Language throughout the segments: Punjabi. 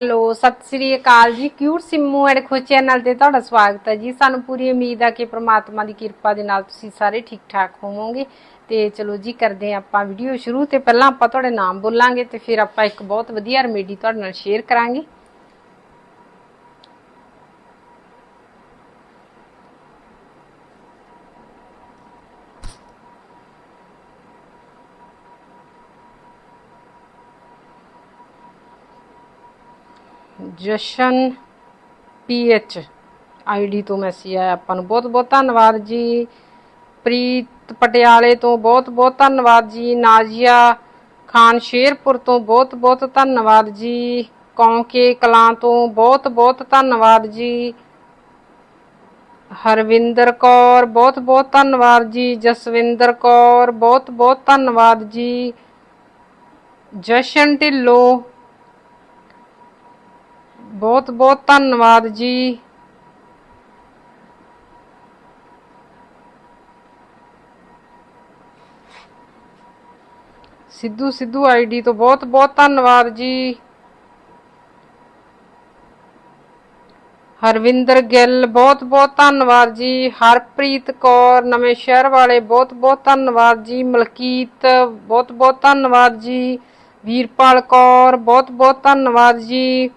ਹੈਲੋ ਸਤਿ ਸ੍ਰੀ ਅਕਾਲ ਜੀ। Cute Simmu and Khush channel ਤੇ ਤੁਹਾਡਾ ਸਵਾਗਤ ਹੈ ਜੀ। ਸਾਨੂੰ ਪੂਰੀ ਉਮੀਦ ਆ ਕਿ ਪ੍ਰਮਾਤਮਾ ਦੀ ਕਿਰਪਾ ਦੇ ਨਾਲ ਤੁਸੀਂ ਸਾਰੇ ਠੀਕ ਠਾਕ ਹੋਵੋਗੇ। ਤੇ ਚਲੋ ਜੀ, ਕਰਦੇ ਹਾਂ ਆਪਾਂ ਵੀਡੀਓ ਸ਼ੁਰੂ। ਤੇ ਪਹਿਲਾਂ ਆਪਾਂ ਤੁਹਾਡੇ ਨਾਮ ਬੋਲਾਂਗੇ ਤੇ ਫਿਰ ਆਪਾਂ ਇੱਕ ਬਹੁਤ ਵਧੀਆ ਰੈਮੇਡੀ ਤੁਹਾਡੇ ਨਾਲ ਸ਼ੇਅਰ ਕਰਾਂਗੇ। ਜਸ਼ਨ ਪੀਐਚ ਆਈਡੀ ਤੋਂ ਮੈਸੇਜ ਆਇਆ ਆਪਾਂ ਨੂੰ। ਬਹੁਤ ਬਹੁਤ ਧੰਨਵਾਦ ਜੀ। ਪ੍ਰੀਤ ਪਟਿਆਲੇ ਤੋਂ ਬਹੁਤ ਬਹੁਤ ਧੰਨਵਾਦ ਜੀ। ਨਾਜ਼ੀਆ ਖਾਨ ਸ਼ੇਰਪੁਰ ਤੋਂ ਬਹੁਤ ਬਹੁਤ ਧੰਨਵਾਦ ਜੀ। ਕੌਂਕੇ ਕਲਾਂ ਤੋਂ ਬਹੁਤ ਬਹੁਤ ਧੰਨਵਾਦ ਜੀ। ਹਰਵਿੰਦਰ ਕੌਰ, ਬਹੁਤ ਬਹੁਤ ਧੰਨਵਾਦ ਜੀ। ਜਸਵਿੰਦਰ ਕੌਰ, ਬਹੁਤ ਬਹੁਤ ਧੰਨਵਾਦ ਜੀ। ਜਸ਼ਨ ਢਿੱਲੋਂ ਬਹੁਤ ਬਹੁਤ ਧੰਨਵਾਦ ਜੀ। ਸਿੱਧੂ ਸਿੱਧੂ ਆਈਡੀ ਤੋਂ ਬਹੁਤ ਬਹੁਤ ਧੰਨਵਾਦ ਜੀ। ਹਰਵਿੰਦਰ ਗਿੱਲ, ਬਹੁਤ ਬਹੁਤ ਧੰਨਵਾਦ ਜੀ। ਹਰਪ੍ਰੀਤ ਕੌਰ, ਨਵੇਂ ਸ਼ਹਿਰ ਵਾਲੇ, ਬਹੁਤ ਬਹੁਤ ਧੰਨਵਾਦ ਜੀ। ਮਲਕੀਤ, ਬਹੁਤ ਬਹੁਤ ਧੰਨਵਾਦ ਜੀ। ਵੀਰਪਾਲ ਕੌਰ, ਬਹੁਤ ਬਹੁਤ ਧੰਨਵਾਦ ਜੀ।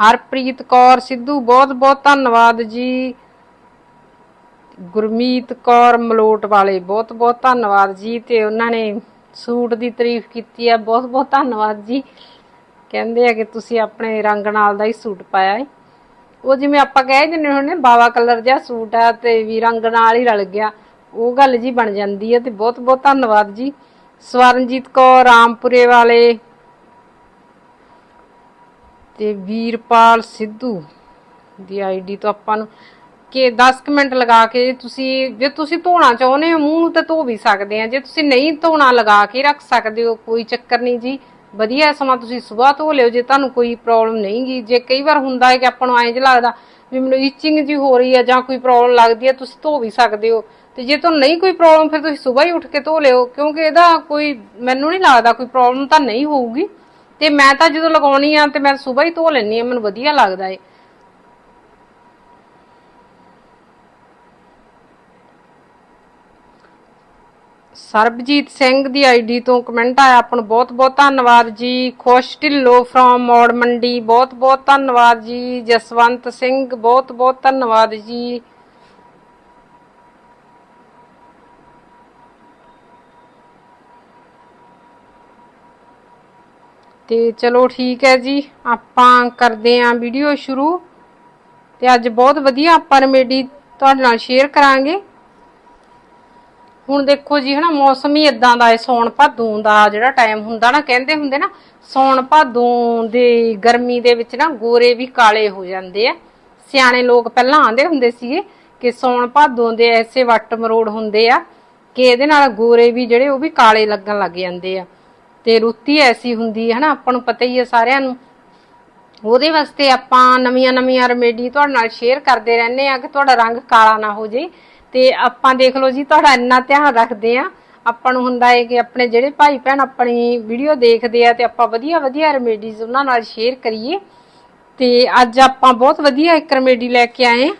ਹਰਪ੍ਰੀਤ ਕੌਰ ਸਿੱਧੂ, ਬਹੁਤ ਬਹੁਤ ਧੰਨਵਾਦ ਜੀ। ਗੁਰਮੀਤ ਕੌਰ ਮਲੋਟ ਵਾਲੇ, ਬਹੁਤ ਬਹੁਤ ਧੰਨਵਾਦ ਜੀ, ਤੇ ਉਹਨਾਂ ਨੇ ਸੂਟ ਦੀ ਤਾਰੀਫ ਕੀਤੀ ਹੈ, ਬਹੁਤ ਬਹੁਤ ਧੰਨਵਾਦ ਜੀ। ਕਹਿੰਦੇ ਆ ਕਿ ਤੁਸੀਂ ਆਪਣੇ ਰੰਗ ਨਾਲ ਦਾ ਹੀ ਸੂਟ ਪਾਇਆ ਹੈ ਉਹ ਜਿਵੇਂ ਆਪਾਂ ਕਹਿ ਦਿੰਦੇ ਹੁੰਦੇ ਬਾਵਾ ਕਲਰ ਜਿਹਾ ਸੂਟ ਆ ਤੇ ਵੀ ਰੰਗ ਨਾਲ ਹੀ ਰਲ ਗਿਆ, ਉਹ ਗੱਲ ਜੀ ਬਣ ਜਾਂਦੀ ਹੈ, ਤੇ ਬਹੁਤ ਬਹੁਤ ਧੰਨਵਾਦ ਜੀ। ਸਵਰਨਜੀਤ ਕੌਰ, ਰਾਮਪੁਰੇ ਵਾਲੇ ਤੇ ਵੀਰਪਾਲ ਸਿੱਧੂ ਦੀ ਆਈਡੀ ਤੋਂ ਆਪਾਂ ਨੂੰ ਕਿ 10 ਕੁ ਮਿੰਟ ਲਗਾ ਕੇ ਤੁਸੀਂ, ਜੇ ਤੁਸੀਂ ਧੋਣਾ ਚਾਹੁੰਦੇ ਹੋ, ਮੂੰਹ ਨੂੰ ਤਾਂ ਧੋ ਵੀ ਸਕਦੇ ਆ। ਜੇ ਤੁਸੀਂ ਨਹੀਂ ਧੋਣਾ ਲਗਾ ਕੇ ਰੱਖ ਸਕਦੇ ਹੋ, ਕੋਈ ਚੱਕਰ ਨਹੀਂ ਜੀ। ਵਧੀਆ ਸਮਾਂ ਤੁਸੀਂ ਸਵੇਰ ਧੋ ਲਿਓ, ਜੇ ਤੁਹਾਨੂੰ ਕੋਈ ਪ੍ਰੋਬਲਮ ਨਹੀਂਗੀ ਜੇ ਕਈ ਵਾਰ ਹੁੰਦਾ ਹੈ ਕਿ ਆਪਾਂ ਨੂੰ ਐਂ ਜਿਹਾ ਲੱਗਦਾ ਵੀ ਮੈਨੂੰ ਇਚਿੰਗ ਜੀ ਹੋ ਰਹੀ ਹੈ ਜਾਂ ਕੋਈ ਪ੍ਰੋਬਲਮ ਲੱਗਦੀ ਹੈ ਤੁਸੀਂ ਧੋ ਵੀ ਸਕਦੇ ਹੋ। ਤੇ ਜੇ ਤੁਹਾਨੂੰ ਨਹੀਂ ਕੋਈ ਪ੍ਰੋਬਲਮ ਫਿਰ ਤੁਸੀਂ ਸਵੇਰ ਹੀ ਉੱਠ ਕੇ ਧੋ ਲਿਓ, ਕਿਉਂਕਿ ਇਹਦਾ ਕੋਈ, ਮੈਨੂੰ ਨਹੀਂ ਲੱਗਦਾ ਕੋਈ ਪ੍ਰੋਬਲਮ ਤਾਂ ਨਹੀਂ ਹੋਊਗੀ। ਤੇ ਮੈਂ ਤਾਂ ਜਦੋਂ ਲਗਾਉਣੀ ਆ ਤੇ ਮੈਂ ਸਵੇਰ ਹੀ ਧੋ ਲੈਣੀ ਆ, ਮੈਨੂੰ ਵਧੀਆ ਲੱਗਦਾ ਏ। ਸਰਬਜੀਤ ਸਿੰਘ ਦੀ ਆਈਡੀ ਤੋਂ ਕਮੈਂਟ ਆਇਆ, ਆਪਾਂ ਨੂੰ ਬਹੁਤ ਬਹੁਤ ਧੰਨਵਾਦ ਜੀ। ਖੁਸ਼ ਢਿੱਲੋ ਫਰੋਮ ਮੋੜ ਮੰਡੀ, ਬਹੁਤ ਬਹੁਤ ਧੰਨਵਾਦ ਜੀ। ਜਸਵੰਤ ਸਿੰਘ, ਬਹੁਤ ਬਹੁਤ ਧੰਨਵਾਦ ਜੀ। ਤੇ ਚਲੋ ਠੀਕ ਹੈ ਜੀ, ਆਪਾਂ ਕਰਦੇ ਆਂ ਵੀਡੀਓ ਸ਼ੁਰੂ। ਤੇ ਅੱਜ ਬਹੁਤ ਵਧੀਆ ਆਪਾਂ ਰੈਮੇਡੀ ਤੁਹਾਡੇ ਨਾਲ ਸ਼ੇਅਰ ਕਰਾਂਗੇ। ਹੁਣ ਦੇਖੋ ਜੀ, ਹਨਾ, ਮੌਸਮ ਹੀ ਇਦਾਂ ਦਾ ਹੈ, ਸੌਣ ਭਾਦੋਂ ਦਾ ਜਿਹੜਾ ਟਾਈਮ ਹੁੰਦਾ ਨਾ, ਕਹਿੰਦੇ ਹੁੰਦੇ ਨਾ, ਸੌਣ ਭਾਦੋਂ ਦੇ ਗਰਮੀ ਦੇ ਵਿੱਚ ਨਾ ਗੋਰੇ ਵੀ ਕਾਲੇ ਹੋ ਜਾਂਦੇ ਆ। ਸਿਆਣੇ ਲੋਕ ਪਹਿਲਾਂ ਆਂਦੇ ਹੁੰਦੇ ਸੀਗੇ ਕਿ ਸੌਣ ਭਾਦੋਂ ਦੇ ਐਸੇ ਵੱਟ ਮਰੋੜ ਹੁੰਦੇ ਆ ਕਿ ਇਹਦੇ ਨਾਲ ਗੋਰੇ ਵੀ ਜਿਹੜੇ ਉਹ ਵੀ ਕਾਲੇ ਲੱਗਣ ਲੱਗ ਜਾਂਦੇ ਆ। ਤੇ ਰੁੱਤੀ ਐਸੀ ਹੁੰਦੀ ਹੈ ਨਾ ਆਪਾਂ ਨੂੰ ਪਤਾ ਹੀ ਹੈ ਸਾਰਿਆਂ ਨੂੰ। ਉਹਦੇ ਵਾਸਤੇ ਆਪਾਂ ਨਵੀਆਂ ਨਵੀਆਂ ਰੈਮੇਡੀ ਤੁਹਾਡੇ ਨਾਲ ਸ਼ੇਅਰ ਕਰਦੇ ਰਹਿੰਦੇ ਆ ਕਿ ਤੁਹਾਡਾ ਰੰਗ ਕਾਲਾ ਨਾ ਹੋ ਜੇ। ਤੇ ਆਪਾਂ ਦੇਖ ਲਓ ਜੀ, ਤੁਹਾਡਾ ਇੰਨਾ ਧਿਆਨ ਰੱਖਦੇ ਆ ਆਪਾਂ ਨੂੰ ਹੁੰਦਾ ਹੈ ਕਿ ਆਪਣੇ ਜਿਹੜੇ ਭਾਈ ਭੈਣ ਆਪਣੀ ਵੀਡੀਓ ਦੇਖਦੇ ਆ ਤੇ ਆਪਾਂ ਵਧੀਆ ਵਧੀਆ ਰੈਮੇਡੀਜ਼ ਉਹਨਾਂ ਨਾਲ ਸ਼ੇਅਰ ਕਰੀਏ। ਤੇ ਅੱਜ ਆਪਾਂ ਬਹੁਤ ਵਧੀਆ ਇੱਕ ਰੈਮੇਡੀ ਲੈ ਕੇ ਆਏ।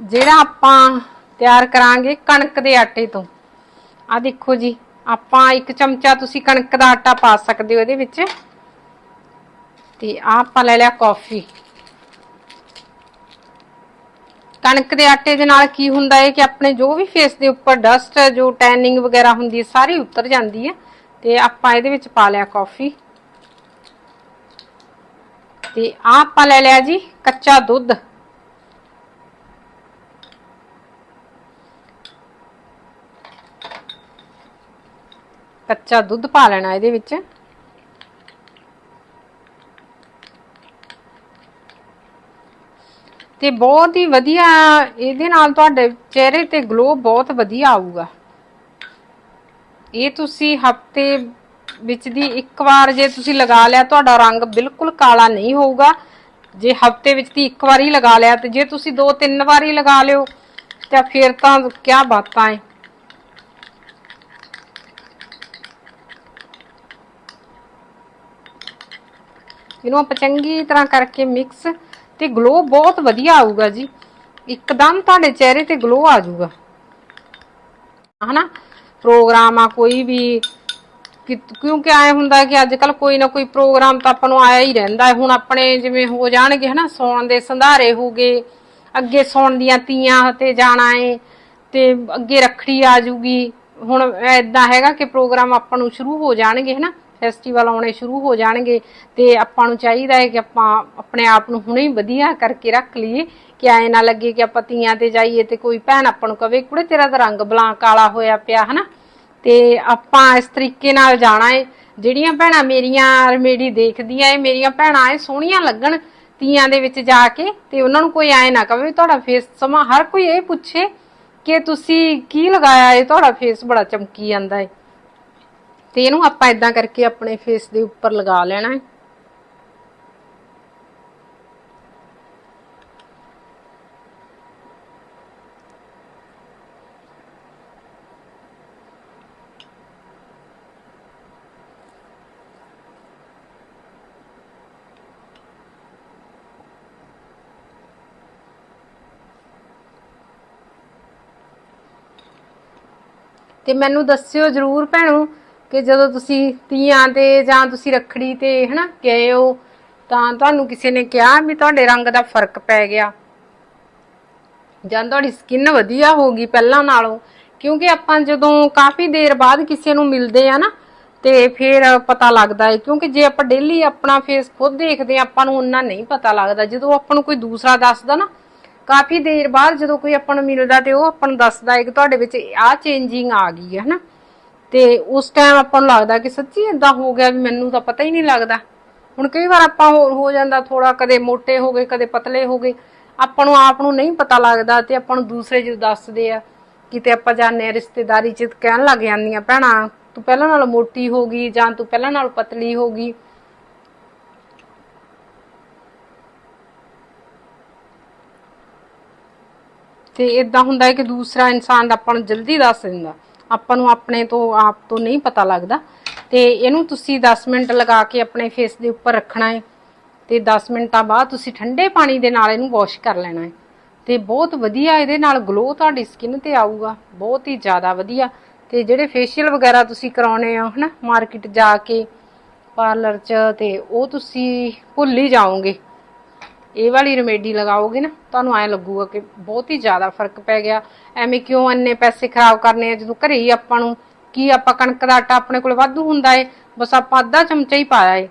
ਜਿਹੜਾ ਆਪਾਂ ਤਿਆਰ ਕਰਾਂਗੇ ਕਣਕ ਦੇ ਆਟੇ ਤੋਂ। ਆ ਦੇਖੋ ਜੀ। ਆਪਾਂ ਇੱਕ ਚਮਚਾ ਤੁਸੀਂ ਕਣਕ ਦਾ ਆਟਾ ਪਾ ਸਕਦੇ ਹੋ ਇਹਦੇ ਵਿੱਚ। ਤੇ ਆ ਆਪਾਂ ਲੈ ਲਿਆ ਕਾਫੀ ਕਣਕ ਦੇ ਆਟੇ ਦੇ ਨਾਲ ਕੀ ਹੁੰਦਾ ਹੈ ਕਿ ਆਪਣੇ ਜੋ ਵੀ ਫੇਸ ਦੇ ਉੱਪਰ ਡਸਟ ਜੋ ਟੈਨਿੰਗ ਵਗੈਰਾ ਹੁੰਦੀ ਹੈ, ਸਾਰੀ ਉਤਰ ਜਾਂਦੀ ਹੈ। ਤੇ ਆਪਾਂ ਇਹਦੇ ਵਿੱਚ ਪਾ ਲਿਆ ਕਾਫੀ ਤੇ ਆ ਆਪਾਂ ਲੈ ਲਿਆ ਜੀ ਕੱਚਾ ਦੁੱਧ। ਕੱਚਾ ਦੁੱਧ ਪਾ ਲੈਣਾ ਇਹਦੇ ਵਿੱਚ। ਤੇ ਬਹੁਤ ਹੀ ਵਧੀਆ ਇਹਦੇ ਨਾਲ ਤੁਹਾਡੇ ਚਿਹਰੇ ਤੇ ਗਲੋ ਬਹੁਤ ਵਧੀਆ ਆਊਗਾ। ਇਹ ਤੁਸੀਂ ਹਫ਼ਤੇ ਵਿੱਚ ਦੀ ਇੱਕ ਵਾਰ ਜੇ ਤੁਸੀਂ ਲਗਾ ਲਿਆ, ਤੁਹਾਡਾ ਰੰਗ ਬਿਲਕੁਲ ਕਾਲਾ ਨਹੀਂ ਹੋਊਗਾ। ਜੇ ਹਫ਼ਤੇ ਵਿੱਚ ਦੀ ਇੱਕ ਵਾਰ ਹੀ ਲਗਾ ਲਿਆ ਤੇ ਜੇ ਤੁਸੀਂ ਦੋ ਤਿੰਨ ਵਾਰੀ ਲਗਾ ਲਿਓ, ਤਾਂ ਫਿਰ ਤਾਂ ਕੀ ਬਾਤਾਂ ਹੈ ਇਹਨੂੰ ਆਪਾਂ ਚੰਗੀ ਤਰ੍ਹਾਂ ਕਰਕੇ ਮਿਕਸ ਤੇ ਗਲੋ ਬਹੁਤ ਵਧੀਆ ਆਊਗਾ ਜੀ। ਇੱਕਦਮ ਤੁਹਾਡੇ ਚਿਹਰੇ ਤੇ ਗਲੋ ਆ ਜਾਊਗਾ। ਹਨਾ? ਪ੍ਰੋਗਰਾਮ ਆ, ਕੋਈ ਵੀ ਕਿਉਂਕਿ ਆਏ ਹੁੰਦਾ ਕਿ ਅੱਜ ਕੱਲ ਕੋਈ ਨਾ ਕੋਈ ਪ੍ਰੋਗਰਾਮ ਤਾਂ ਆਪਾਂ ਨੂੰ ਆਇਆ ਹੀ ਰਹਿੰਦਾ ਹੁਣ ਆਪਣੇ ਜਿਵੇਂ ਹੋ ਜਾਣਗੇ, ਹਨਾ? ਸੌਣ ਦੇ ਸੰਧਾਰੇ ਹੋਗੇ ਅੱਗੇ ਸੌਣ ਦੀਆਂ ਤੀਆਂ ਤੇ ਜਾਣਾ ਏ, ਤੇ ਅੱਗੇ ਰੱਖੜੀ ਆ ਜੂਗੀ ਹੁਣ ਐਦਾਂ ਹੈਗਾ ਕਿ ਪ੍ਰੋਗਰਾਮ ਆਪਾਂ ਨੂੰ ਸ਼ੁਰੂ ਹੋ ਜਾਣਗੇ, ਹਨਾ? ਫੈਸਟੀਵਲ ਆਉਣੇ ਸ਼ੁਰੂ ਹੋ ਜਾਣਗੇ ਤੇ ਆਪਾਂ ਨੂੰ ਚਾਹੀਦਾ ਹੈ ਕਿ ਆਪਾਂ ਆਪਣੇ ਆਪ ਨੂੰ ਹੁਣੇ ਹੀ ਵਧੀਆ ਕਰਕੇ ਰੱਖ ਲਈਏ ਕਿ ਐ ਨਾ ਲੱਗੇ ਕਿ ਆਪਾਂ ਤੀਆਂ ਤੇ ਜਾਈਏ ਤੇ ਕੋਈ ਭੈਣ ਆਪਾਂ ਨੂੰ ਕਵੇ, ਕੁੜੇ, ਤੇਰਾ ਤਾਂ ਰੰਗ ਬਲਾਂ ਕਾਲਾ ਹੋਇਆ ਪਿਆ ਹਨਾ? ਤੇ ਆਪਾਂ ਇਸ ਤਰੀਕੇ ਨਾਲ ਜਾਣਾ ਏ। ਜਿਹੜੀਆਂ ਭੈਣਾਂ ਮੇਰੀਆਂ ਰਮੇਡੀ ਦੇਖਦੀਆਂ ਏ, ਮੇਰੀਆਂ ਭੈਣਾਂ ਏ ਸੋਹਣੀਆਂ ਲੱਗਣ ਤੀਆਂ ਦੇ ਵਿੱਚ ਜਾ ਕੇ ਤੇ ਉਹਨਾਂ ਨੂੰ ਕੋਈ ਐ ਨਾ ਕਵੇ ਤੁਹਾਡਾ ਫੇਸ ਸਮਾਂ, ਹਰ ਕੋਈ ਇਹ ਪੁੱਛੇ ਕਿ ਤੁਸੀਂ ਕੀ ਲਗਾਇਆ ਏ, ਤੁਹਾਡਾ ਫੇਸ ਬੜਾ ਚਮਕੀ ਜਾਂਦਾ ਏ। ਤੇ ਇਹਨੂੰ ਆਪਾਂ ਇਦਾਂ ਕਰਕੇ ਆਪਣੇ ਫੇਸ ਦੇ ਉੱਪਰ ਲਗਾ ਲੈਣਾ ਏ ਤੇ ਮੈਨੂੰ ਦੱਸਿਓ ਜਰੂਰ ਭੈਣੋ ਕਿ ਜਦੋਂ ਤੁਸੀਂ ਤੀਆਂ ਤੇ ਜਾਂ ਤੁਸੀਂ ਰੱਖੜੀ ਤੇ, ਹਨਾ, ਗਏ ਹੋ, ਤਾਂ ਤੁਹਾਨੂੰ ਕਿਸੇ ਨੇ ਕਿਹਾ ਵੀ ਤੁਹਾਡੇ ਰੰਗ ਦਾ ਫ਼ਰਕ ਪੈ ਗਿਆ। ਜਾਂ ਤੁਹਾਡੀ ਸਕਿਨ ਵਧੀਆ ਹੋ ਗਈ ਪਹਿਲਾਂ ਨਾਲੋਂ। ਕਿਉਂਕਿ ਆਪਾਂ ਜਦੋਂ ਕਾਫੀ ਦੇਰ ਬਾਅਦ ਕਿਸੇ ਨੂੰ ਮਿਲਦੇ ਆ ਨਾ, ਤੇ ਫਿਰ ਪਤਾ ਲੱਗਦਾ ਹੈ ਕਿਉਂਕਿ ਜੇ ਆਪਾਂ ਡੇਲੀ ਆਪਣਾ ਫੇਸ ਖੁਦ ਦੇਖਦੇ ਆ, ਆਪਾਂ ਨੂੰ ਉਹਨਾਂ ਨਹੀਂ ਪਤਾ ਲੱਗਦਾ। ਜਦੋਂ ਆਪਾਂ ਨੂੰ ਕੋਈ ਦੂਸਰਾ ਦੱਸਦਾ ਨਾ, ਕਾਫੀ ਦੇਰ ਬਾਅਦ ਜਦੋਂ ਕੋਈ ਆਪਾਂ ਨੂੰ ਮਿਲਦਾ ਤੇ ਉਹ ਆਪਾਂ ਨੂੰ ਦੱਸਦਾ ਹੈ ਕਿ ਤੁਹਾਡੇ ਵਿੱਚ ਆਹ ਚੇਂਜਿੰਗ ਆ ਗਈ ਹੈ ਹਨਾ। ਤੇ ਉਸ ਟਾਈਮ ਆਪਾਂ ਨੂੰ ਲੱਗਦਾ ਕਿ ਸੱਚੀ ਇਦਾਂ ਹੋ ਗਿਆ ਵੀ ਮੈਨੂੰ ਤਾਂ ਪਤਾ ਹੀ ਨਹੀਂ ਲੱਗਦਾ। ਹੁਣ ਕਈ ਵਾਰ ਆਪਾਂ ਹੋ ਜਾਂਦਾ ਥੋੜਾ ਕਦੇ ਮੋਟੇ ਹੋ ਗਏ, ਕਦੇ ਪਤਲੇ ਹੋ ਗਏ। ਆਪਾਂ ਨੂੰ ਆਪ ਨੂੰ ਨਹੀਂ ਪਤਾ ਲੱਗਦਾ ਤੇ ਆਪਾਂ ਨੂੰ ਦੂਸਰੇ ਜਦੋਂ ਦੱਸਦੇ ਆ, ਕਿਤੇ ਆਪਾਂ ਜਾਂਦੇ ਰਿਸ਼ਤੇਦਾਰੀ ਚ ਕਹਿਣ ਲੱਗ ਜਾਂਦੀਆਂ ਭੈਣਾਂ, ਤੂੰ ਪਹਿਲਾਂ ਨਾਲੋਂ ਮੋਟੀ ਹੋ ਗਈ ਜਾਂ ਤੂੰ ਪਹਿਲਾਂ ਨਾਲ ਪਤਲੀ ਹੋ ਗਈ। ਤੇ ਇਦਾਂ ਹੁੰਦਾ ਹੈ ਕਿ ਦੂਸਰਾ ਇਨਸਾਨ ਆਪਾਂ ਨੂੰ ਜਲਦੀ ਦੱਸ ਦਿੰਦਾ। ਆਪਾਂ ਨੂੰ ਆਪਣੇ ਤੋਂ, ਆਪ ਤੋਂ ਨਹੀਂ ਪਤਾ ਲੱਗਦਾ। ਤੇ ਇਹਨੂੰ ਤੁਸੀਂ 10 ਮਿੰਟ ਲਗਾ ਕੇ ਆਪਣੇ ਫੇਸ ਦੇ ਉੱਪਰ ਰੱਖਣਾ ਹੈ। ਤੇ 10 ਮਿੰਟਾਂ ਬਾਅਦ ਤੁਸੀਂ ਠੰਡੇ ਪਾਣੀ ਦੇ ਨਾਲ ਇਹਨੂੰ ਵਾਸ਼ ਕਰ ਲੈਣਾ ਹੈ। ਤੇ ਬਹੁਤ ਵਧੀਆ ਇਹਦੇ ਨਾਲ ਗਲੋ ਤੁਹਾਡੀ ਸਕਿਨ ਤੇ ਆਊਗਾ। ਬਹੁਤ ਹੀ ਜ਼ਿਆਦਾ ਵਧੀਆ। ਤੇ ਜਿਹੜੇ ਫੇਸ਼ੀਅਲ ਵਗੈਰਾ ਤੁਸੀਂ ਕਰਾਉਣੇ ਆ, ਹਨਾ ਮਾਰਕੀਟ ਜਾ ਕੇ ਪਾਰਲਰ 'ਚ, ਤੇ ਉਹ ਤੁਸੀਂ ਭੁੱਲ ਹੀ ਜਾਓਗੇ। ਇਹ ਵਾਲੀ ਰੈਮੇਡੀ ਲਗਾਓਗੇ ਨਾ, ਤੁਹਾਨੂੰ ਐ ਲੱਗੂਗਾ ਕਿ ਬਹੁਤ ਹੀ ਜ਼ਿਆਦਾ ਫ਼ਰਕ ਪੈ ਗਿਆ। ਐਵੇਂ ਕਿਉਂ ਇੰਨੇ ਪੈਸੇ ਖਰਾਬ ਕਰਨੇ ਆ? ਜਦੋਂ ਘਰੇ ਹੀ ਆਪਾਂ ਨੂੰ ਕੀ ਆਪਾਂ ਕਣਕ ਦਾ ਆਟਾ ਆਪਣੇ ਕੋਲ ਵਾਧੂ ਹੁੰਦਾ ਏ, ਬਸ ਆਪਾਂ ਅੱਧਾ ਚਮਚਾ ਹੀ ਪਾਇਆ ਏ।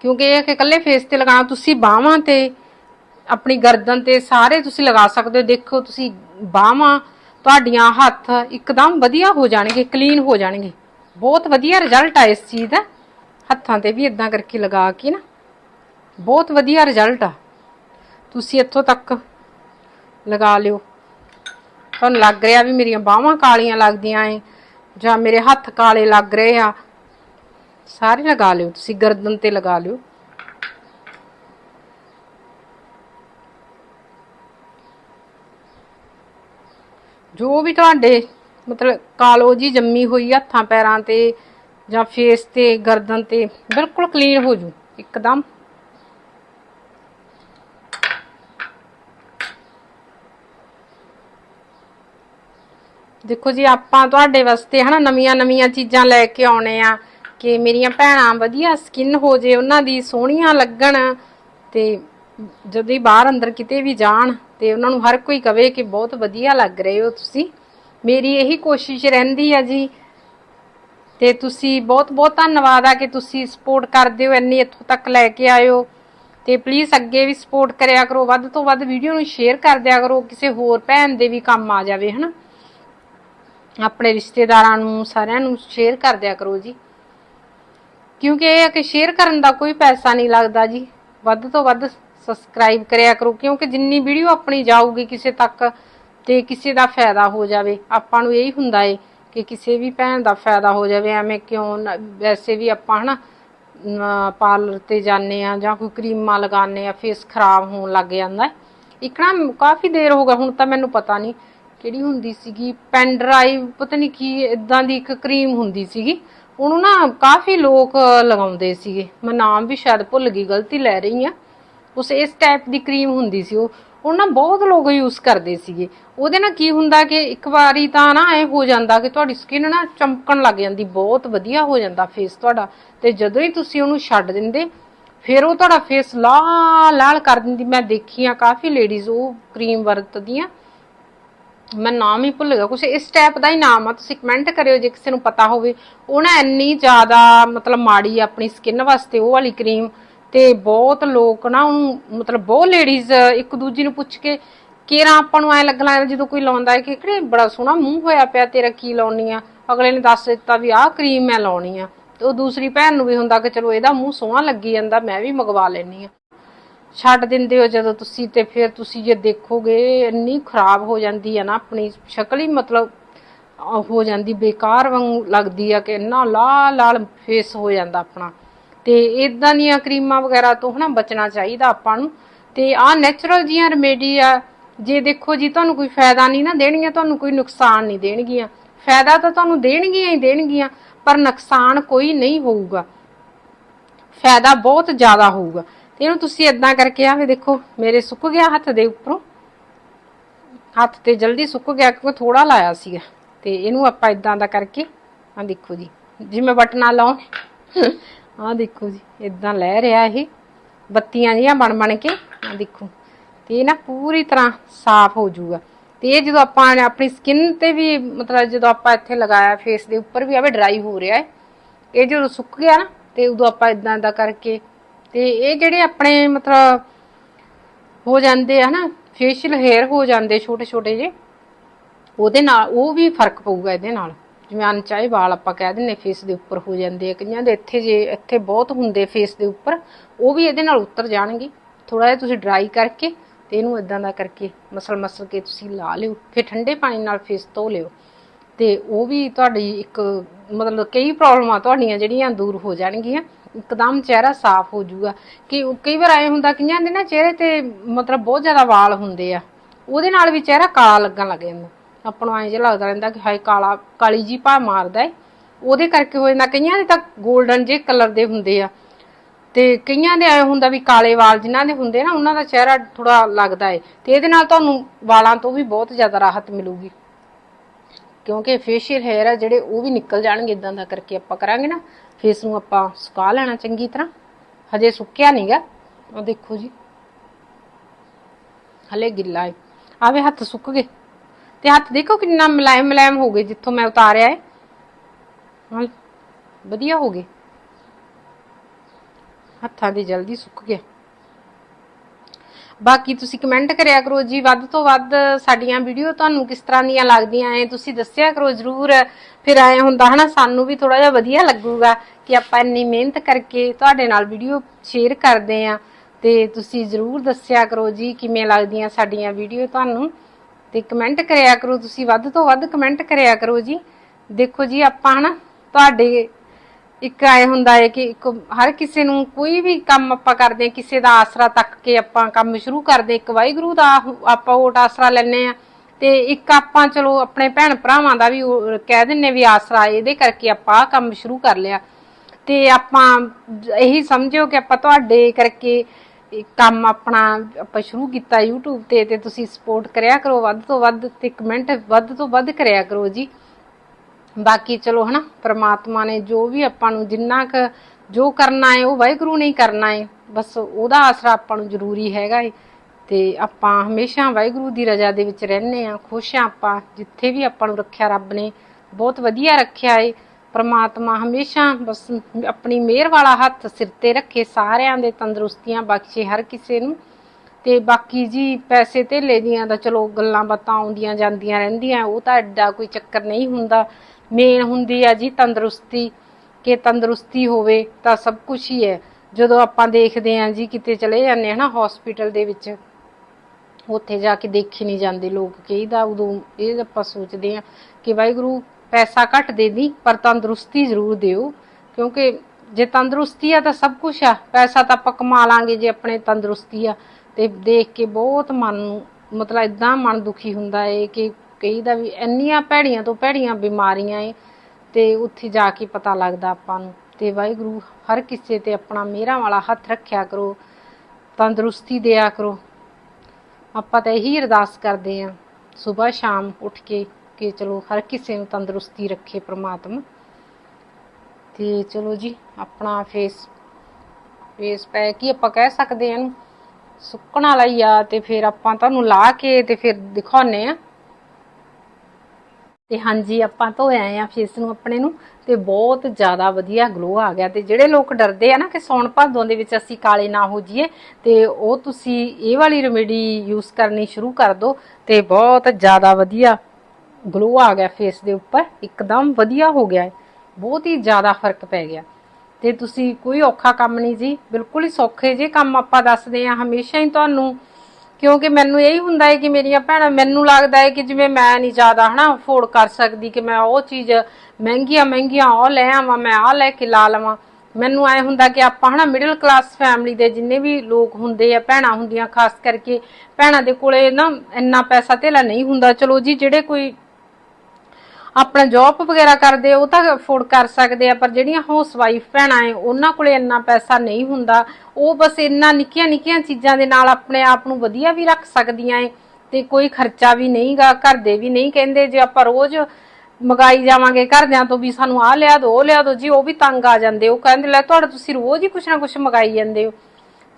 ਕਿਉਂਕਿ ਇਹ ਕਿ ਇਕੱਲੇ ਫੇਸ ਤੇ ਲਗਾਉਣਾ, ਤੁਸੀਂ ਬਾਹਾਂ ਤੇ, ਆਪਣੀ ਗਰਦਨ ਤੇ ਸਾਰੇ ਤੁਸੀਂ ਲਗਾ ਸਕਦੇ ਹੋ। ਦੇਖੋ, ਤੁਸੀਂ ਬਾਹਾਂ, ਤੁਹਾਡੀਆਂ ਹੱਥ ਇੱਕਦਮ ਵਧੀਆ ਹੋ ਜਾਣਗੇ ਕਲੀਨ ਹੋ ਜਾਣਗੇ। ਬਹੁਤ ਵਧੀਆ ਰਿਜ਼ਲਟ ਆ ਇਸ ਚੀਜ਼ ਦਾ। ਹੱਥਾਂ ਤੇ ਵੀ ਇਦਾਂ ਕਰਕੇ ਲਗਾ ਕੇ ਨਾ ਬਹੁਤ ਵਧੀਆ ਰਿਜ਼ਲਟ ਆ। ਤੁਸੀਂ ਇੱਥੋਂ ਤੱਕ ਲਗਾ ਲਿਓ। ਤੁਹਾਨੂੰ ਲੱਗ ਰਿਹਾ ਵੀ ਮੇਰੀਆਂ ਬਾਹਾਂ ਕਾਲੀਆਂ ਲੱਗਦੀਆਂ ਏ ਜਾਂ ਮੇਰੇ ਹੱਥ ਕਾਲੇ ਲੱਗ ਰਹੇ ਆ। ਸਾਰੇ ਲਗਾ ਲਿਓ, ਤੁਸੀਂ ਗਰਦਨ ਤੇ ਲਗਾ ਲਿਓ। ਜੋ ਵੀ ਤੁਹਾਡੇ ਮਤਲਬ ਕਾਲੋ ਜੀ ਜੰਮੀ ਹੋਈ ਹੱਥਾਂ, ਪੈਰਾਂ ਤੇ ਜਾਂ ਫੇਸ ਤੇ, ਗਰਦਨ ਤੇ, ਬਿਲਕੁਲ ਕਲੀਨ ਹੋ ਜੂ ਇੱਕਦਮ। ਦੇਖੋ ਜੀ, ਆਪਾਂ ਤੁਹਾਡੇ ਵਾਸਤੇ ਹਨਾ ਨਵੀਆਂ ਨਵੀਆਂ ਚੀਜ਼ਾਂ ਲੈ ਕੇ ਆਉਣੇ ਆ ਕਿ ਮੇਰੀਆਂ ਭੈਣਾਂ ਵਧੀਆ ਸਕਿਨ ਹੋ ਜੇ, ਉਹਨਾਂ ਦੀ ਸੋਹਣੀਆਂ ਲੱਗਣ ਤੇ ਜਦੋਂ ਹੀ ਬਾਹਰ ਅੰਦਰ ਕਿਤੇ ਵੀ ਜਾਣ ਤੇ ਉਹਨਾਂ ਨੂੰ ਹਰ ਕੋਈ ਕਵੇ ਕਿ ਬਹੁਤ ਵਧੀਆ ਲੱਗ ਰਹੇ ਹੋ ਤੁਸੀਂ। ਮੇਰੀ ਇਹੀ ਕੋਸ਼ਿਸ਼ ਰਹਿੰਦੀ ਆ ਜੀ ਤੇ ਤੁਸੀਂ ਬਹੁਤ ਬਹੁਤ ਧੰਨਵਾਦ ਆ ਕਿ ਤੁਸੀਂ ਸਪੋਰਟ ਕਰਦੇ ਹੋ, ਇੰਨੀ ਇੱਥੋਂ ਤੱਕ ਲੈ ਕੇ ਆਇਓ ਤੇ ਪਲੀਜ਼ ਅੱਗੇ ਵੀ ਸਪੋਰਟ ਕਰਿਆ ਕਰੋ, ਵੱਧ ਤੋਂ ਵੱਧ ਵੀਡੀਓ ਨੂੰ ਸ਼ੇਅਰ ਕਰ ਦਿਆ ਕਰੋ, ਕਿਸੇ ਹੋਰ ਭੈਣ ਦੇ ਵੀ ਕੰਮ ਆ ਜਾਵੇ, ਹਨਾ। ਆਪਣੇ ਰਿਸ਼ਤੇਦਾਰਾਂ ਨੂੰ, ਸਾਰਿਆਂ ਨੂੰ ਸ਼ੇਅਰ ਕਰ ਦਿਆ ਕਰੋ ਜੀ। ਕਿਉਂਕਿ ਇਹ ਹੈ ਕਿ ਸ਼ੇਅਰ ਕਰਨ ਦਾ ਕੋਈ ਪੈਸਾ ਨਹੀਂ ਲੱਗਦਾ ਜੀ। ਵੱਧ ਤੋਂ ਵੱਧ ਸਬਸਕ੍ਰਾਈਬ ਕਰਿਆ ਕਰੋ, ਕਿਉਂਕਿ ਜਿੰਨੀ ਵੀਡੀਓ ਆਪਣੀ ਜਾਊਗੀ ਕਿਸੇ ਤੱਕ ਤੇ ਕਿਸੇ ਦਾ ਫਾਇਦਾ ਹੋ ਜਾਵੇ। ਆਪਾਂ ਨੂੰ ਇਹੀ ਹੁੰਦਾ ਏ ਕਿ ਕਿਸੇ ਵੀ ਭੈਣ ਦਾ ਫਾਇਦਾ ਹੋ ਜਾਵੇ। ਐਵੇਂ ਕਿਉਂ ਨਾ- ਵੈਸੇ ਵੀ ਆਪਾਂ ਹਨਾ ਪਾਰਲਰ ਤੇ ਜਾਂਦੇ ਆ ਜਾਂ ਕੋਈ ਕਰੀਮਾਂ ਲਗਾਉਂਦੇ ਆ ਫੇਸ ਖਰਾਬ ਹੋਣ ਲੱਗ ਜਾਂਦਾ। ਇੱਕ ਨਾ ਕਾਫੀ ਦੇਰ ਹੋ ਗਿਆ, ਹੁਣ ਤਾਂ ਮੈਨੂੰ ਪਤਾ ਨਹੀਂ ਕਿਹੜੀ ਹੁੰਦੀ ਸੀਗੀ? ਪੈਨ ਡਰਾਈਵ ਪਤਾ ਨਹੀਂ ਕੀ ਇਦਾਂ ਦੀ ਇੱਕ ਕਰੀਮ ਹੁੰਦੀ ਸੀਗੀ। ਉਹਨੂੰ ਨਾ ਕਾਫੀ ਲੋਕ ਲਗਾਉਂਦੇ ਸੀਗੇ। ਮੈਂ ਨਾਮ ਵੀ ਸ਼ਾਇਦ ਭੁੱਲ ਗਈ, ਗਲਤੀ ਲੈ ਰਹੀ ਆ ਉਸ ਇਸ ਟਾਈਪ ਦੀ ਕਰੀਮ ਹੁੰਦੀ ਸੀ ਉਹ। ਉਹ ਨਾ ਬਹੁਤ ਲੋਕ ਯੂਜ਼ ਕਰਦੇ ਸੀਗੇ। ਉਹਦੇ ਨਾਲ ਕੀ ਹੁੰਦਾ ਕਿ ਇੱਕ ਵਾਰੀ ਤਾਂ ਨਾ ਐ ਹੋ ਜਾਂਦਾ ਕਿ ਤੁਹਾਡੀ ਸਕਿਨ ਨਾ ਚਮਕਣ ਲੱਗ ਜਾਂਦੀ, ਬਹੁਤ ਵਧੀਆ ਹੋ ਜਾਂਦਾ ਫੇਸ ਤੁਹਾਡਾ। ਤੇ ਜਦੋਂ ਹੀ ਤੁਸੀਂ ਉਹਨੂੰ ਛੱਡ ਦਿੰਦੇ, ਫਿਰ ਉਹ ਤੁਹਾਡਾ ਫੇਸ ਲਾਲ ਲਾਲ ਕਰ ਦਿੰਦੀ। ਮੈਂ ਦੇਖੀਆਂ ਕਾਫੀ ਲੇਡੀਜ਼ ਉਹ ਕਰੀਮ ਵਰਤਦੀਆਂ। ਮੈਂ ਨਾਮ ਹੀ ਭੁੱਲ ਗਿਆ, ਕੁਛ ਇਸ ਟਾਈਪ ਦਾ ਹੀ ਨਾਮ ਆ, ਤੁਸੀਂ ਕਮੈਂਟ ਕਰਿਓ ਜੇ ਕਿਸੇ ਨੂੰ ਪਤਾ ਹੋਵੇ। ਉਹ ਨਾ ਇੰਨੀ ਜ਼ਿਆਦਾ ਮਤਲਬ ਮਾੜੀ ਆ ਆਪਣੀ ਸਕਿਨ ਵਾਸਤੇ, ਉਹ ਵਾਲੀ ਕਰੀਮ ਤੇ ਬਹੁਤ ਲੋਕ ਨਾ ਉਹਨੂੰ ਮਤਲਬ ਬਹੁਤ ਲੇਡੀਜ਼ ਇੱਕ ਦੂਜੀ ਨੂੰ ਪੁੱਛ ਕੇ ਕਿਹੜਾ ਆਪਾਂ ਨੂੰ ਐ ਲੱਗਣਾ ਲੱਗਦਾ ਜਦੋਂ ਕੋਈ ਲਾਉਂਦਾ ਹੈ ਕਿ ਕਿਹੜੇ ਬੜਾ ਸੋਹਣਾ ਮੂੰਹ ਹੋਇਆ ਪਿਆ ਤੇਰਾ, ਕੀ ਲਾਉਣੀ ਆ? ਅਗਲੇ ਨੇ ਦੱਸ ਦਿੱਤਾ ਵੀ ਆਹ ਕਰੀਮ ਮੈਂ ਲਾਉਣੀ ਆ। ਤੇ ਉਹ ਦੂਸਰੀ ਭੈਣ ਨੂੰ ਵੀ ਹੁੰਦਾ ਕਿ ਚਲੋ ਇਹਦਾ ਮੂੰਹ ਸੋਹਣਾ ਲੱਗੀ ਜਾਂਦਾ, ਮੈਂ ਵੀ ਮੰਗਵਾ ਲੈਣੀ ਆ। ਛੱਡ ਦਿੰਦੇ ਹੋ ਜਦੋਂ ਤੁਸੀਂ ਤੇ ਫਿਰ ਤੁਸੀਂ ਜੇ ਦੇਖੋਗੇ, ਇੰਨੀ ਖਰਾਬ ਹੋ ਜਾਂਦੀ ਆ ਨਾ, ਆਪਣੀ ਸ਼ਕਲ ਹੀ ਮਤਲਬ ਹੋ ਜਾਂਦੀ, ਬੇਕਾਰ ਵਾਂਗ ਲੱਗਦੀ ਆ ਕਿ ਇੰਨਾ ਲਾਲ ਲਾਲ ਫੇਸ ਹੋ ਜਾਂਦਾ ਆਪਣਾ। ਤੇ ਇਦਾਂ ਦੀਆਂ ਕਰੀਮਾਂ ਵਗੈਰਾ ਤੋਂ ਹਨਾ ਬਚਣਾ ਚਾਹੀਦਾ ਆਪਾਂ ਨੂੰ। ਤੇ ਆਹ ਨੈਚੁਰਲ ਜੀਆਂ ਰੈਮੇਡੀ ਆ, ਜੇ ਦੇਖੋ ਜੀ ਤੁਹਾਨੂੰ ਕੋਈ ਫਾਇਦਾ ਨਹੀਂ ਨਾ ਦੇਣਗੀਆਂ, ਤੁਹਾਨੂੰ ਕੋਈ ਨੁਕਸਾਨ ਨਹੀਂ ਦੇਣਗੀਆਂ। ਫਾਇਦਾ ਤਾਂ ਤੁਹਾਨੂੰ ਦੇਣਗੀਆਂ ਹੀ ਦੇਣਗੀਆਂ, ਪਰ ਨੁਕਸਾਨ ਕੋਈ ਨਹੀਂ ਹੋਊਗਾ। ਫਾਇਦਾ ਬਹੁਤ ਜ਼ਿਆਦਾ ਹੋਊਗਾ। ਇਹਨੂੰ ਤੁਸੀਂ ਇਦਾਂ ਕਰਕੇ ਆਵੇ ਦੇਖੋ, ਮੇਰੇ ਸੁੱਕ ਗਿਆ ਹੱਥ ਦੇ ਉੱਪਰੋਂ। ਹੱਥ ਤੇ ਜਲਦੀ ਸੁੱਕ ਗਿਆ ਕਿਉਂਕਿ ਥੋੜਾ ਲਾਇਆ ਸੀਗਾ। ਤੇ ਇਹਨੂੰ ਆਪਾਂ ਇਦਾਂ ਦਾ ਕਰਕੇ ਆ ਦੇਖੋ ਜੀ, ਜਿਵੇਂ ਬਟਨਾ ਲਾਉਣ। ਆ ਦੇਖੋ ਜੀ ਇਦਾਂ ਲੈ ਰਿਹਾ ਇਹ। ਬੱਤੀਆਂ ਜੀਆਂ ਬਣ ਬਣ ਕੇ ਆ ਦੇਖੋ। ਤੇ ਇਹ ਨਾ ਪੂਰੀ ਤਰ੍ਹਾਂ ਸਾਫ਼ ਹੋ ਜਾਊਗਾ। ਤੇ ਇਹ ਜਦੋਂ ਆਪਾਂ ਆਪਣੀ ਸਕਿਨ ਤੇ ਵੀ, ਮਤਲਬ ਜਦੋਂ ਆਪਾਂ ਇੱਥੇ ਲਗਾਇਆ ਫੇਸ ਦੇ ਉੱਪਰ ਵੀ ਆਵੇ ਡਰਾਈ ਹੋ ਰਿਹਾ ਹੈ। ਇਹ ਜਦੋਂ ਸੁੱਕ ਗਿਆ ਨਾ, ਤੇ ਉਦੋਂ ਆਪਾਂ ਇਦਾਂ ਦਾ ਕਰਕੇ ਤੇ ਇਹ ਜਿਹੜੇ ਆਪਣੇ ਮਤਲਬ ਹੋ ਜਾਂਦੇ ਆ ਨਾ ਫੇਸ਼ੀਅਲ ਹੇਅਰ ਹੋ ਜਾਂਦੇ ਛੋਟੇ ਛੋਟੇ ਜੇ, ਉਹਦੇ ਨਾਲ ਉਹ ਵੀ ਫ਼ਰਕ ਪਊਗਾ ਇਹਦੇ ਨਾਲ। ਜਿਵੇਂ ਅਣਚਾਹੇ ਵਾਲ ਆਪਾਂ ਕਹਿ ਦਿੰਨੇ ਫੇਸ ਦੇ ਉੱਪਰ ਹੋ ਜਾਂਦੇ ਆ, ਕਈਆਂ ਦੇ ਇੱਥੇ ਜੇ ਇੱਥੇ ਬਹੁਤ ਹੁੰਦੇ ਫੇਸ ਦੇ ਉੱਪਰ, ਉਹ ਵੀ ਇਹਦੇ ਨਾਲ ਉਤਰ ਜਾਣਗੇ। ਥੋੜਾ ਜਿਹਾ ਤੁਸੀਂ ਡਰਾਈ ਕਰਕੇ ਤੇ ਇਹਨੂੰ ਇਦਾਂ ਦਾ ਕਰਕੇ ਮਸਲ ਮਸਲ ਕੇ ਤੁਸੀਂ ਲਾ ਲਿਓ, ਫਿਰ ਠੰਡੇ ਪਾਣੀ ਨਾਲ ਫੇਸ ਧੋ ਲਿਓ। ਤੇ ਉਹ ਵੀ ਤੁਹਾਡੀ ਇੱਕ ਮਤਲਬ ਕਈ ਪ੍ਰੋਬਲਮਾਂ ਤੁਹਾਡੀਆਂ ਜਿਹੜੀਆਂ ਦੂਰ ਹੋ ਜਾਣਗੀਆਂ। ਇੱਕਦਮ ਚਿਹਰਾ ਸਾਫ਼ ਹੋ ਜਾਊਗਾ। ਕਿ ਕਈ ਵਾਰ ਐ ਹੁੰਦਾ, ਕਈਆਂ ਦੇ ਨਾ ਚਿਹਰੇ ਤੇ ਮਤਲਬ ਬਹੁਤ ਜ਼ਿਆਦਾ ਵਾਲ ਹੁੰਦੇ ਆ। ਉਹਦੇ ਨਾਲ ਵੀ ਚਿਹਰਾ ਕਾਲਾ ਲੱਗਣ ਲੱਗ ਜਾਂਦਾ। ਆਪਾਂ ਨੂੰ ਐਂ ਜਿਹਾ ਲੱਗਦਾ ਰਹਿੰਦਾ ਕਿ ਹਾਏ, ਕਾਲਾ, ਕਾਲੀ ਜੀ ਭਾ ਮਾਰਦਾ ਏ। ਉਹਦੇ ਕਰਕੇ ਹੋ ਜਾਂਦਾ, ਕਈਆਂ ਦੇ ਤਾਂ 골ਡਨ ਜੇ ਕਲਰ ਦੇ ਹੁੰਦੇ ਆ। ਤੇ ਕਈਆਂ ਦੇ ਐ ਹੁੰਦਾ ਵੀ ਕਾਲੇ ਵਾਲ ਜਿਨ੍ਹਾਂ ਦੇ ਹੁੰਦੇ ਨਾ, ਉਹਨਾਂ ਦਾ ਚਿਹਰਾ ਥੋੜਾ ਲੱਗਦਾ ਏ। ਤੇ ਇਹਦੇ ਨਾਲ ਤੁਹਾਨੂੰ ਵਾਲਾਂ ਤੋਂ ਵੀ ਬਹੁਤ ਜ਼ਿਆਦਾ ਰਾਹਤ ਮਿਲੂਗੀ। ਕਿਉਂਕਿ ਫੇਸ਼ੀਅਲ ਹੈਅਰ ਆ ਜਿਹੜੇ ਉਹ ਵੀ ਨਿਕਲ ਜਾਣਗੇ ਇਦਾਂ ਦਾ ਕਰਕੇ ਆਪਾਂ ਕਰਾਂਗੇ ਨਾ। ਫੇਸ ਨੂੰ ਆਪਾਂ ਸੁਕਾ ਲੈਣਾ ਚੰਗੀ ਤਰ੍ਹਾਂ। ਹਜੇ ਸੁੱਕਿਆ ਨਹੀਂਗਾ ਉਹ ਦੇਖੋ ਜੀ। ਹਲੇ ਗਿੱਲਾ ਹੈ ਆਵੇ ਹੱਥ ਸੁੱਕ ਗਏ। ਤੇ ਹੱਥ ਦੇਖੋ ਕਿੰਨਾ ਮੁਲਾਇਮ ਮੁਲਾਇਮ ਹੋ ਗਏ ਜਿੱਥੋਂ ਮੈਂ ਉਤਾਰਿਆ ਹੈ ਹਾਂ ਵਧੀਆ ਹੋ ਗਏ। ਹੱਥਾਂ ਦੀ ਜਲਦੀ ਸੁੱਕ ਗਿਆ। ਬਾਕੀ ਤੁਸੀਂ ਕਮੈਂਟ ਕਰਿਆ ਕਰੋ ਜੀ। ਵੱਧ ਤੋਂ ਵੱਧ ਸਾਡੀਆਂ ਵੀਡੀਓ ਤੁਹਾਨੂੰ ਕਿਸ ਤਰ੍ਹਾਂ ਦੀਆਂ ਲੱਗਦੀਆਂ ਐ, ਤੁਸੀਂ ਦੱਸਿਆ ਕਰੋ ਜਰੂਰ। ਫਿਰ ਐ ਹੁੰਦਾ ਹਨਾ, ਸਾਨੂੰ ਵੀ ਥੋੜਾ ਜਿਹਾ ਵਧੀਆ ਲੱਗੂਗਾ ਕਿ ਆਪਾਂ ਇੰਨੀ ਮਿਹਨਤ ਕਰਕੇ ਤੁਹਾਡੇ ਨਾਲ ਵੀਡੀਓ ਸ਼ੇਅਰ ਕਰਦੇ ਆ। ਤੇ ਤੁਸੀਂ ਜਰੂਰ ਦੱਸਿਆ ਕਰੋ ਜੀ ਕਿਵੇਂ ਲੱਗਦੀਆਂ ਸਾਡੀਆਂ ਵੀਡੀਓ ਤੁਹਾਨੂੰ। ਤੇ ਕਮੈਂਟ ਕਰਿਆ ਕਰੋ। ਤੁਸੀਂ ਵੱਧ ਤੋਂ ਵੱਧ ਕਮੈਂਟ ਕਰਿਆ ਕਰੋ ਜੀ। ਦੇਖੋ ਜੀ, ਆਪਾਂ ਹਨਾ, ਤੁਹਾਡੇ ਇੱਕ ਆਏ ਹੁੰਦਾ ਹੈ ਕਿ ਇੱਕ ਹਰ ਕਿਸੇ ਨੂੰ ਕੋਈ ਵੀ ਕੰਮ ਆਪਾਂ ਕਰਦੇ ਹਾਂ, ਕਿਸੇ ਦਾ ਆਸਰਾ ਤੱਕ ਕੇ ਆਪਾਂ ਕੰਮ ਸ਼ੁਰੂ ਕਰਦੇ ਇੱਕ ਵਾਹਿਗੁਰੂ ਦਾ ਆਪਾਂ ਓਟ ਆਸਰਾ ਲੈਨੇ ਆ ਤੇ ਇੱਕ ਆਪਾਂ ਚਲੋ ਆਪਣੇ ਭੈਣ ਭਰਾਵਾਂ ਦਾ ਵੀ ਕਹਿ ਦਿੰਨੇ ਵੀ ਆਸਰਾ ਇਹਦੇ ਕਰਕੇ ਆਪਾਂ ਕੰਮ ਸ਼ੁਰੂ ਕਰ ਲਿਆ। ਤੇ ਆਪਾਂ ਇਹੀ ਸਮਝਿਓ ਕਿ ਆਪਾਂ ਤੁਹਾਡੇ ਕਰਕੇ ਕੰਮ ਆਪਣਾ ਆਪਾਂ ਸ਼ੁਰੂ ਕੀਤਾ YouTube ਤੇ ਤੇ ਤੁਸੀਂ ਸਪੋਰਟ ਕਰਿਆ ਕਰੋ। ਵੱਧ ਤੋਂ ਵੱਧ ਤੇ ਕਮੈਂਟ ਵੱਧ ਤੋਂ ਵੱਧ ਕਰਿਆ ਕਰੋ ਜੀ। ਬਾਕੀ ਚਲੋ ਹਨਾ, ਪ੍ਰਮਾਤਮਾ ਨੇ ਜੋ ਵੀ ਆਪਾਂ ਨੂੰ ਜਿੰਨਾ ਕ ਜੋ ਕਰਨਾ ਹੈ, ਉਹ ਵਾਹਿਗੁਰੂ ਨੇ ਕਰਨਾ ਹੈ। ਬਸ ਉਹਦਾ ਆਸਰਾ ਆਪਾਂ ਨੂੰ ਜ਼ਰੂਰੀ ਹੈਗਾ ਏ। ਤੇ ਆਪਾਂ ਹਮੇਸ਼ਾ ਵਾਹਿਗੁਰੂ ਦੀ ਰਜ਼ਾ ਦੇ ਵਿੱਚ ਰਹਿੰਦੇ ਆ ਖੁਸ਼ ਆ ਆਪਾਂ, ਜਿੱਥੇ ਵੀ ਆਪਾਂ ਨੂੰ ਰੱਖਿਆ ਰੱਬ ਨੇ, ਬਹੁਤ ਵਧੀਆ ਰੱਖਿਆ ਏ। ਪ੍ਰਮਾਤਮਾ ਹਮੇਸ਼ਾ ਬਸ ਆਪਣੀ ਮਿਹਰ ਵਾਲਾ ਹੱਥ ਸਿਰ ਤੇ ਰੱਖੇ, ਸਾਰਿਆਂ ਦੇ ਤੰਦਰੁਸਤੀਆਂ ਬਖਸ਼ੇ ਹਰ ਕਿਸੇ ਨੂੰ। ਤੇ ਬਾਕੀ ਜੀ ਪੈਸੇ ਧੇਲੇ ਦੀਆਂ ਤਾਂ ਚਲੋ ਗੱਲਾਂ ਬਾਤਾਂ ਆਉਂਦੀਆਂ ਜਾਂਦੀਆਂ ਰਹਿੰਦੀਆਂ, ਉਹ ਤਾਂ ਐਡਾ ਕੋਈ ਚੱਕਰ ਨਹੀਂ ਹੁੰਦਾ। ਮੇਨ ਹੁੰਦੀ ਆ ਜੀ ਤੰਦਰੁਸਤੀ। ਕਿ ਤੰਦਰੁਸਤੀ ਹੋਵੇ ਤਾਂ ਸਭ ਕੁਝ ਹੀ ਹੈ। ਜਦੋਂ ਆਪਾਂ ਦੇਖਦੇ ਆਂ ਜੀ ਕਿਤੇ ਚਲੇ ਜਾਂਦੇ ਹਨਾ ਹਸਪੀਟਲ ਦੇ ਵਿੱਚ, ਉੱਥੇ ਜਾ ਕੇ ਦੇਖੀ ਨਹੀਂ ਜਾਂਦੇ ਲੋਕ। ਕਹੀਦਾ ਉਦੋਂ ਇਹ ਆਪਾਂ ਸੋਚਦੇ ਆਂ ਕਿ ਵਾਹਿਗੁਰੂ ਪੈਸਾ ਘੱਟ ਦੇ ਦੀ, ਪਰ ਤੰਦਰੁਸਤੀ ਜ਼ਰੂਰ ਦਿਓ। ਕਿਉਂਕਿ ਜੇ ਤੰਦਰੁਸਤੀ ਆ ਤਾਂ ਸਭ ਕੁਝ ਆ। ਪੈਸਾ ਤਾਂ ਆਪਾਂ ਕਮਾ ਲਾਂਗੇ ਜੇ ਆਪਣੇ ਤੰਦਰੁਸਤੀ ਆ। ਤੇ ਦੇਖ ਕੇ ਬਹੁਤ ਮਨ ਨੂੰ, ਮਤਲਬ ਇਦਾਂ ਮਨ ਦੁਖੀ ਹੁੰਦਾ ਏ ਕਿ ਕਈ ਦਾ ਵੀ ਇੰਨੀਆਂ ਭੈੜੀਆਂ ਤੋਂ ਭੈੜੀਆਂ ਬਿਮਾਰੀਆਂ ਏ, ਤੇ ਉੱਥੇ ਜਾ ਕੇ ਪਤਾ ਲੱਗਦਾ ਆਪਾਂ ਨੂੰ। ਤੇ ਵਾਹਿਗੁਰੂ, ਹਰ ਕਿਸੇ ਤੇ ਆਪਣਾ ਮਿਹਰਾਂ ਵਾਲਾ ਹੱਥ ਰੱਖਿਆ ਕਰੋ, ਤੰਦਰੁਸਤੀ ਦਿਆ ਕਰੋ। ਆਪਾਂ ਤਾਂ ਇਹੀ ਅਰਦਾਸ ਕਰਦੇ ਆਂ ਸਵੇਰ ਸ਼ਾਮ ਉੱਠ ਕੇ ਕਿ ਚਲੋ ਹਰ ਕਿਸੇ ਨੂੰ ਤੰਦਰੁਸਤੀ ਰੱਖੇ ਪ੍ਰਮਾਤਮਾ। ਤੇ ਚਲੋ ਜੀ, ਆਪਣਾ ਫੇਸ ਫੇਸ ਪੈ ਕੀ ਆਪਾਂ ਕਹਿ ਸਕਦੇ ਆਂ ਸੁੱਕਣ ਵਾਲਾ ਹੀ ਆ ਤੇ ਫਿਰ ਆਪਾਂ ਤੁਹਾਨੂੰ ਲਾ ਕੇ ਤੇ ਫਿਰ ਦਿਖਾਉਨੇ ਆ। ਤੇ ਹਾਂਜੀ, ਆਪਾਂ ਧੋਏ ਆਏ ਆ ਫੇਸ ਨੂੰ ਆਪਣੇ ਨੂੰ ਤੇ ਬਹੁਤ ਜ਼ਿਆਦਾ ਵਧੀਆ ਗਲੋ ਆ ਗਿਆ ਤੇ ਜਿਹੜੇ ਲੋਕ ਡਰਦੇ ਆ ਨਾ ਕਿ ਸੌਣ ਭਾਦੋਂ ਦੇ ਵਿੱਚ ਅਸੀਂ ਕਾਲੇ ਨਾ ਹੋ ਜਾਈਏ ਤੇ ਉਹ ਤੁਸੀਂ ਇਹ ਵਾਲੀ ਰੈਮੇਡੀ ਯੂਜ਼ ਕਰਨੀ ਸ਼ੁਰੂ ਕਰ ਦਿਓ ਤੇ ਬਹੁਤ ਜ਼ਿਆਦਾ ਵਧੀਆ ਗਲੋ ਆ ਗਿਆ ਫੇਸ ਦੇ ਉੱਪਰ, ਇੱਕਦਮ ਵਧੀਆ ਹੋ ਗਿਆ ਬਹੁਤ ਹੀ ਜ਼ਿਆਦਾ ਫ਼ਰਕ ਪੈ ਗਿਆ। ਤੇ ਤੁਸੀਂ ਕੋਈ ਔਖਾ ਕੰਮ ਨਹੀਂ ਜੀ, ਬਿਲਕੁਲ ਹੀ ਸੌਖੇ ਜੇ ਕੰਮ ਆਪਾਂ ਦੱਸਦੇ ਆ, ਹਮੇਸ਼ਾ ਹੀ ਤੁਹਾਨੂੰ ਕਿਉਂਕਿ ਮੈਨੂੰ ਇਹੀ ਹੁੰਦਾ ਹੈ ਕਿ ਮੇਰੀਆਂ ਭੈਣਾਂ, ਮੈਨੂੰ ਲੱਗਦਾ ਹੈ ਕਿ ਜਿਵੇਂ ਮੈਂ ਨਹੀਂ ਜ਼ਿਆਦਾ ਹਨਾ ਅਫੋਰਡ ਕਰ ਸਕਦੀ ਕਿ ਮੈਂ ਉਹ ਚੀਜ਼ ਮਹਿੰਗੀਆਂ ਮਹਿੰਗੀਆਂ ਉਹ ਲੈ ਆਵਾਂ, ਮੈਂ ਆ ਲੈ ਕੇ ਲਾ ਲਵਾਂ। ਮੈਨੂੰ ਐ ਹੁੰਦਾ ਕਿ ਆਪਾਂ ਹਨਾ ਮਿਡਲ ਕਲਾਸ ਫੈਮਿਲੀ ਦੇ ਜਿੰਨੇ ਵੀ ਲੋਕ ਹੁੰਦੇ ਆ, ਭੈਣਾਂ ਹੁੰਦੀਆਂ, ਖਾਸ ਕਰਕੇ ਭੈਣਾਂ ਦੇ ਕੋਲੇ ਨਾ ਇੰਨਾ ਪੈਸਾ ਧੇਲਾ ਨਹੀਂ ਹੁੰਦਾ। ਚਲੋ ਜੀ, ਜਿਹੜੇ ਕੋਈ ਆਪਣਾ ਜੌਬ ਵਗੈਰਾ ਕਰਦੇ, ਉਹ ਤਾਂ ਅਫੋਰਡ ਕਰ ਸਕਦੇ ਆ, ਪਰ ਜਿਹੜੀਆਂ ਹਾਊਸ ਵਾਈਫ ਭੈਣਾਂ ਐ, ਉਹਨਾਂ ਕੋਲੇ ਇੰਨਾ ਪੈਸਾ ਨਹੀਂ ਹੁੰਦਾ। ਉਹ ਬਸ ਇੰਨਾ ਨਿੱਕੀਆਂ ਨਿੱਕੀਆਂ ਚੀਜ਼ਾਂ ਦੇ ਨਾਲ ਆਪਣੇ ਆਪ ਨੂੰ ਵਧੀਆ ਵੀ ਰੱਖ ਸਕਦੀਆਂ ਐ, ਤੇ ਕੋਈ ਖਰਚਾ ਵੀ ਨਹੀਂਗਾ ਘਰ ਦੇ ਵੀ ਨਹੀਂ ਕਹਿੰਦੇ, ਜੇ ਆਪਾਂ ਰੋਜ਼ ਮਗਾਈ ਜਾਵਾਂਗੇ ਘਰਦਿਆਂ ਤੋਂ ਵੀ ਸਾਨੂੰ ਆਹ ਲਿਆ ਦੋ, ਉਹ ਲਿਆ ਦੋ, ਜੀ ਉਹ ਵੀ ਤੰਗ ਆ ਜਾਂਦੇ, ਉਹ ਕਹਿੰਦੇ, ਲੈ ਤੁਹਾਡਾ ਤੁਸੀਂ ਰੋਜ਼ ਹੀ ਕੁਛ ਨਾ ਕੁਛ ਮਗਾਈ ਜਾਂਦੇ ਹੋ।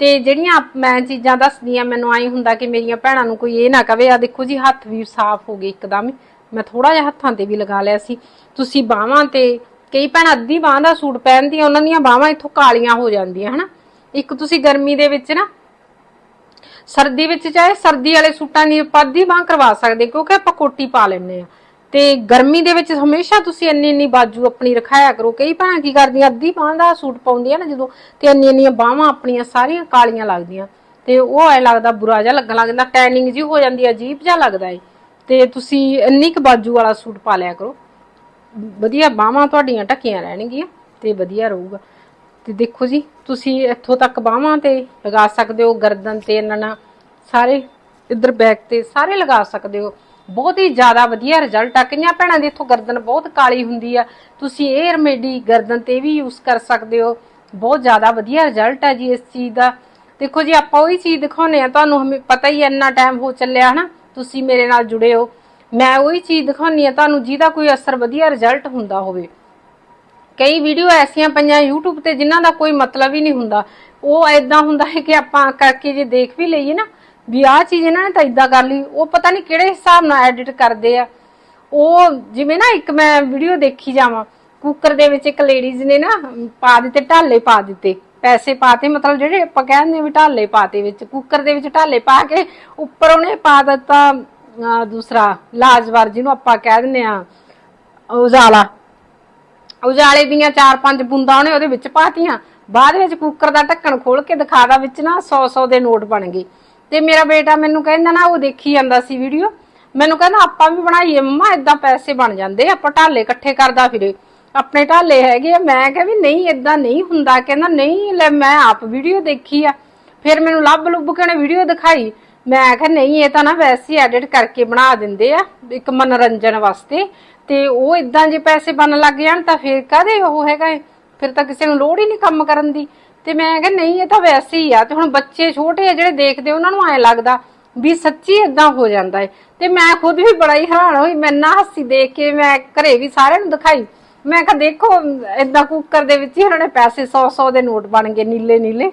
ਤੇ ਜਿਹੜੀਆਂ ਮੈਂ ਚੀਜ਼ਾਂ ਦੱਸਦੀ ਆ, ਮੈਨੂੰ ਆਈ ਹੁੰਦਾ ਕਿ ਮੇਰੀਆਂ ਭੈਣਾਂ ਨੂੰ ਕੋਈ ਇਹ ਨਾ ਕਵੇ ਆ ਦੇਖੋ ਜੀ, ਹੱਥ ਵੀ ਸਾਫ਼ ਹੋ ਗਏ ਇੱਕਦਮ ਹੀ। ਮੈਂ ਥੋੜਾ ਜਿਹਾ ਹੱਥਾਂ ਤੇ ਵੀ ਲਗਾ ਲਿਆ ਸੀ। ਤੁਸੀਂ ਬਾਹਾਂ ਤੇ, ਕਈ ਭੈਣਾਂ ਅੱਧੀ ਬਾਹ ਦਾ ਸੂਟ ਪਹਿਨਦੀਆਂ ਉਹਨਾਂ ਦੀਆਂ ਬਾਹਾਂ ਇੱਥੋਂ ਕਾਲੀਆਂ ਹੋ ਜਾਂਦੀਆਂ, ਹਨਾ? ਇੱਕ ਤੁਸੀਂ ਗਰਮੀ ਦੇ ਵਿੱਚ ਨਾ, ਸਰਦੀ ਵਿੱਚ ਚਾਹੇ ਸਰਦੀ ਵਾਲੇ ਸੂਟਾਂ ਦੀ ਆਪਾਂ ਅੱਧੀ ਬਾਹ ਕਰਵਾ ਸਕਦੇ, ਕਿਉਂਕਿ ਆਪਾਂ ਕੋਟੀ ਪਾ ਲੈਂਦੇ ਆ ਤੇ ਗਰਮੀ ਦੇ ਵਿੱਚ ਹਮੇਸ਼ਾ ਤੁਸੀਂ ਇੰਨੀ ਇੰਨੀ ਬਾਜੂ ਆਪਣੀ ਰਖਾਇਆ ਕਰੋ। ਕਈ ਭੈਣਾਂ ਕੀ ਕਰਦੀਆਂ, ਅੱਧੀ ਬਾਹ ਦਾ ਸੂਟ ਪਾਉਂਦੀਆਂ ਨਾ ਜਦੋਂ, ਤੇ ਇੰਨੀ ਇੰਨੀਆਂ ਬਾਹਾਂ ਆਪਣੀਆਂ ਸਾਰੀਆਂ ਕਾਲੀਆਂ ਲੱਗਦੀਆਂ। ਤੇ ਉਹ ਐ ਲੱਗਦਾ ਬੁਰਾ ਜਿਹਾ ਲੱਗਣ ਲੱਗਦਾ, ਟੈਨਿੰਗ ਜੀ ਹੋ ਜਾਂਦੀ ਹੈ ਅਜੀਬ ਜਿਹਾ ਲੱਗਦਾ ਏ। ਤੇ ਤੁਸੀਂ ਇੰਨੀ ਕੁ ਬਾਜੂ ਵਾਲਾ ਸੂਟ ਪਾ ਲਿਆ ਕਰੋ। ਵਧੀਆ ਬਾਹਾਂ ਤੁਹਾਡੀਆਂ ਢੱਕੀਆਂ ਰਹਿਣਗੀਆਂ ਤੇ ਵਧੀਆ ਰਹੂਗਾ। ਤੇ ਦੇਖੋ ਜੀ ਤੁਸੀਂ ਇੱਥੋਂ ਤੱਕ ਬਾਹਾਂ ਤੇ ਲਗਾ ਸਕਦੇ ਹੋ ਗਰਦਨ ਤੇ ਇਹਨਾਂ ਸਾਰੇ ਇੱਧਰ ਬੈਕ ਤੇ ਸਾਰੇ ਲਗਾ ਸਕਦੇ ਹੋ। ਬਹੁਤ ਹੀ ਜ਼ਿਆਦਾ ਵਧੀਆ ਰਿਜ਼ਲਟ ਆ। ਕਈਆਂ ਭੈਣਾਂ ਦੀ ਇੱਥੋਂ ਗਰਦਨ ਬਹੁਤ ਕਾਲੀ ਹੁੰਦੀ ਆ। ਤੁਸੀਂ ਇਹ ਰਮੇਡੀ ਗਰਦਨ ਤੇ ਵੀ ਯੂਜ਼ ਕਰ ਸਕਦੇ ਹੋ। ਬਹੁਤ ਜ਼ਿਆਦਾ ਵਧੀਆ ਰਿਜ਼ਲਟ ਆ ਜੀ ਇਸ ਚੀਜ਼ ਦਾ। ਦੇਖੋ ਜੀ ਆਪਾਂ ਉਹੀ ਚੀਜ਼ ਦਿਖਾਉਨੇ ਆ। ਤੁਹਾਨੂੰ ਹਮੇ ਪਤਾ ਹੀ ਹੈ, ਇੰਨਾ ਟਾਈਮ ਹੋ ਚੱਲਿਆ ਹਨਾ। ਤੁਸੀਂ ਮੇਰੇ ਨਾਲ ਜੁੜੇ ਹੋ। ਮੈਂ ਉਹੀ ਚੀਜ਼ ਦਿਖਾਉਣੀ ਆ ਤੁਹਾਨੂੰ ਜਿਹਦਾ ਕੋਈ ਅਸਰ ਵਧੀਆ ਰਿਜ਼ਲਟ ਹੁੰਦਾ ਹੋਵੇ। ਕਈ ਵੀਡੀਓ ਐਸੀਆਂ ਪਈਆਂ YouTube ਤੇ ਜਿਨ੍ਹਾਂ ਦਾ ਕੋਈ ਮਤਲਬ ਹੀ ਨਹੀਂ ਹੁੰਦਾ। ਉਹ ਐਦਾਂ ਹੁੰਦਾ ਹੈ ਕਿ ਆਪਾਂ ਕਰਕੇ ਜੇ ਦੇਖ ਵੀ ਲਈਏ ਨਾ, ਵੀ ਆਹ ਚੀਜ਼ ਇਹਨਾਂ ਨੇ ਤਾਂ ਇਦਾਂ ਕਰ ਲਈ। ਉਹ ਪਤਾ ਨਹੀਂ ਕਿਹੜੇ ਹਿਸਾਬ ਨਾਲ ਐਡਿਟ ਕਰਦੇ ਆ। ਉਹ ਜਿਵੇਂ ਨਾ ਇੱਕ ਮੈਂ ਵੀਡੀਓ ਦੇਖੀ ਜਾਵਾਂ ਕੁੱਕਰ ਦੇ ਵਿੱਚ ਇੱਕ ਲੇਡੀਜ਼ ਨੇ ਨਾ ਪਾ ਦਿੱਤੇ, ਢਾਲੇ ਪਾ ਦਿੱਤੇ। ਪੈਸੇ ਪਾਤੇ, ਮਤਲਬ ਜਿਹੜੇ ਆਪਾਂ ਕਹਿੰਦੇ ਵੀ ਢਾਲੇ ਪਾਤੇ ਵਿੱਚ, ਕੁੱਕਰ ਦੇ ਵਿੱਚ ਢਾਲੇ ਪਾ ਕੇ ਉੱਪਰ ਉਹਨੇ ਪਾ ਦਿੱਤਾ ਦੂਸਰਾ ਲਾਜਵਾਰ ਜਿਹਨੂੰ ਆਪਾਂ ਕਹਿ ਦਿੰਦੇ ਆ ਉਜਾਲਾ। ਉਜਾਲੇ ਦੀਆਂ ਚਾਰ ਪੰਜ ਬੂੰਦਾਂ ਉਹਨੇ ਉਹਦੇ ਵਿੱਚ ਪਾਤੀਆਂ। ਬਾਅਦ ਵਿੱਚ ਕੁੱਕਰ ਦਾ ਢੱਕਣ ਖੋਲ ਕੇ ਦਿਖਾਦਾ ਵਿੱਚ ਨਾ 100 100 ਦੇ ਨੋਟ ਬਣ ਗਏ। ਤੇ ਮੇਰਾ ਬੇਟਾ ਮੈਨੂੰ ਕਹਿੰਦਾ ਨਾ, ਉਹ ਦੇਖੀ ਜਾਂਦਾ ਸੀ ਵੀਡੀਓ। ਮੈਨੂੰ ਕਹਿੰਦਾ, ਆਪਾਂ ਵੀ ਬਣਾਈਏ, ਮੰਮਾ ਇਦਾਂ ਪੈਸੇ ਬਣ ਜਾਂਦੇ, ਆਪਾਂ ਢਾਲੇ ਇਕੱਠੇ ਕਰਦਾ ਫਿਰੇ। ਆਪਣੇ ਢਾਲੇ ਹੈਗੇ ਆ। ਮੈਂ ਕਿਹਾ ਵੀ ਨਹੀਂ ਇਦਾਂ ਨਹੀਂ ਹੁੰਦਾ। ਕਹਿੰਦਾ, ਨਹੀਂ, ਲੈ ਮੈਂ ਆਪ ਵੀਡੀਓ ਦੇਖੀ ਆ। ਫਿਰ ਮੈਨੂੰ ਲੱਭ ਲੁੱਭ ਕੇ ਉਹਨੇ ਵੀਡੀਓ ਦਿਖਾਈ। ਮੈਂ ਕਿਹਾ, ਨਹੀਂ, ਇਹ ਤਾਂ ਨਾ ਵੈਸੇ ਐਡਿਟ ਕਰਕੇ ਬਣਾ ਦਿੰਦੇ ਆ, ਇੱਕ ਮਨੋਰੰਜਨ ਵਾਸਤੇ। ਤੇ ਉਹ ਇਦਾਂ ਜੇ ਪੈਸੇ ਬਣ ਲੱਗ ਜਾਣ ਤਾਂ ਫਿਰ ਕਾਹਦੇ ਉਹ ਹੈਗਾ ਏ? ਫਿਰ ਤਾਂ ਕਿਸੇ ਨੂੰ ਲੋੜ ਹੀ ਨਹੀਂ ਕੰਮ ਕਰਨ ਦੀ। ਤੇ ਮੈਂ ਕਿਹਾ, ਨਹੀਂ, ਇਹ ਤਾਂ ਵੈਸੇ ਹੀ ਆ। ਤੇ ਹੁਣ ਬੱਚੇ ਛੋਟੇ ਆ, ਜਿਹੜੇ ਦੇਖਦੇ ਉਹਨਾਂ ਨੂੰ ਐ ਲੱਗਦਾ ਵੀ ਸੱਚੀ ਇਦਾਂ ਹੋ ਜਾਂਦਾ ਏ। ਤੇ ਮੈਂ ਖੁਦ ਵੀ ਬੜਾ ਹੀ ਹੈਰਾਨ ਹੋਈ। ਮੈਂ ਨਾ ਹੱਸੀ ਦੇਖ ਕੇ ਮੈਂ ਘਰੇ ਵੀ ਸਾਰਿਆਂ ਨੂੰ ਦਿਖਾਈ। ਮੈਂ ਕਿਹਾ ਦੇਖੋ ਇਦਾਂ ਕੁੱਕਰ ਦੇ ਵਿੱਚ ਹੀ ਉਹਨਾਂ ਨੇ ਪੈਸੇ 100 100 ਦੇ ਨੋਟ ਬਣ ਗਏ ਨੀਲੇ ਨੀਲੇ।